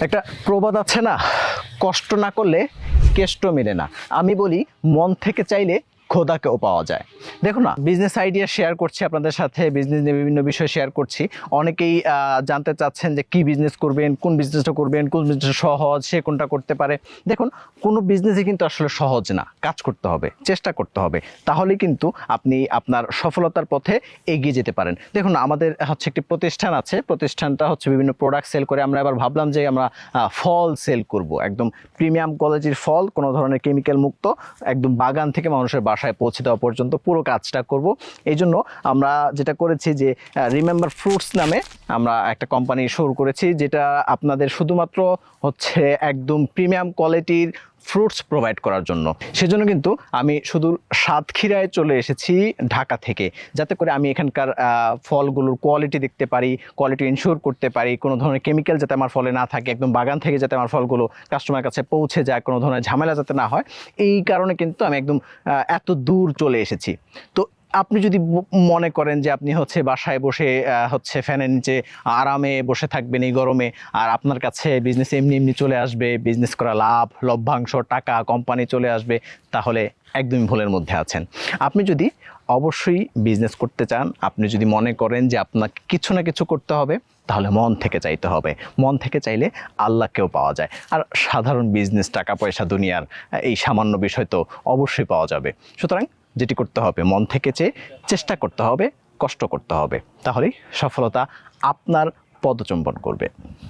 একটা প্রবাদ আছে না? কষ্ট না করলে কেষ্ট মেলে না। আমি বলি, মন থেকে চাইলে খোদাকেও পাওয়া যায়। দেখো না বিজনেস আইডিয়া শেয়ার করছি আপনাদের সাথে বিজনেস নিয়ে বিভিন্ন বিষয় শেয়ার করছি। অনেকেই জানতে চাচ্ছেন যে কি বিজনেস করবেন, কোন বিজনেসটা করবেন, কোন বিজনেসটা সহজ, সে কোনটা করতে পারে। দেখুন, কোনো বিজনেসই কিন্তু আসলে সহজ না, কাজ করতে হবে, চেষ্টা করতে হবে। তাহলে কিন্তু আপনি আপনার সফলতার পথে এগিয়ে যেতে পারেন। দেখুন আমাদের হচ্ছে একটি প্রতিষ্ঠান আছে, প্রতিষ্ঠানটা হচ্ছে বিভিন্ন প্রোডাক্ট সেল করে আমরা এবার ভাবলাম যে আমরা ফল সেল করব। একদম প্রিমিয়াম কোয়ালিটির ফল, কোনো ধরনের কেমিক্যাল মুক্ত, একদম বাগান থেকে মানুষের বাসায় পৌঁছে দেওয়া পর্যন্ত পুরো কাজটা করব। এই জন্য আমরা যেটা করেছি যে রিমেম্বার ফ্রুটস নামে আমরা একটা কোম্পানি শুরু করেছি, যেটা আপনাদের শুধুমাত্র হচ্ছে একদম প্রিমিয়াম কোয়ালিটির ফ্রুটস প্রোভাইড করার জন্য। সেজন্য কিন্তু আমি শুধু সাতক্ষীরায় চলে এসেছি ঢাকা থেকে, যাতে করে আমি এখানকার ফলগুলোর কোয়ালিটি দেখতে পারি কোয়ালিটি ইনশিওর করতে পারি, কোনো ধরনের কেমিক্যাল যাতে আমার ফলে না থাকে, একদম বাগান থেকে যাতে আমার ফলগুলো কাস্টমার কাছে পৌঁছে যায়, কোনো ধরনের ঝামেলা যাতে না হয়। এই কারণে কিন্তু আমি একদম এত দূর চলে এসেছি। তো আপনি যদি মনে করেন যে আপনি হচ্ছে বাসায় বসে হচ্ছে ফ্যানের নিচে আরামে বসে থাকবেন এই গরমে, আর আপনার কাছে বিজনেস এমনি এমনি চলে আসবে বিজনেস করা লাভ, লভ্যাংশ, টাকা কোম্পানি চলে আসবে, তাহলে একদমই ভুলের মধ্যে আছেন। আপনি যদি অবশ্যই বিজনেস করতে চান, আপনি যদি মনে করেন যে আপনাকে কিছু না কিছু করতে হবে, তাহলে মন থেকে চাইতে হবে। মন থেকে চাইলে আল্লাহকেও পাওয়া যায়। আর সাধারণ বিজনেস টাকা পয়সা দুনিয়ার, এই সামান্য বিষয় তো অবশ্যই পাওয়া যাবে। সুতরাং যেটি করতে হবে, মন থেকে চেয়ে চেষ্টা করতে হবে, কষ্ট করতে হবে, তাহলেই সফলতা আপনার পদচম্বন করবে।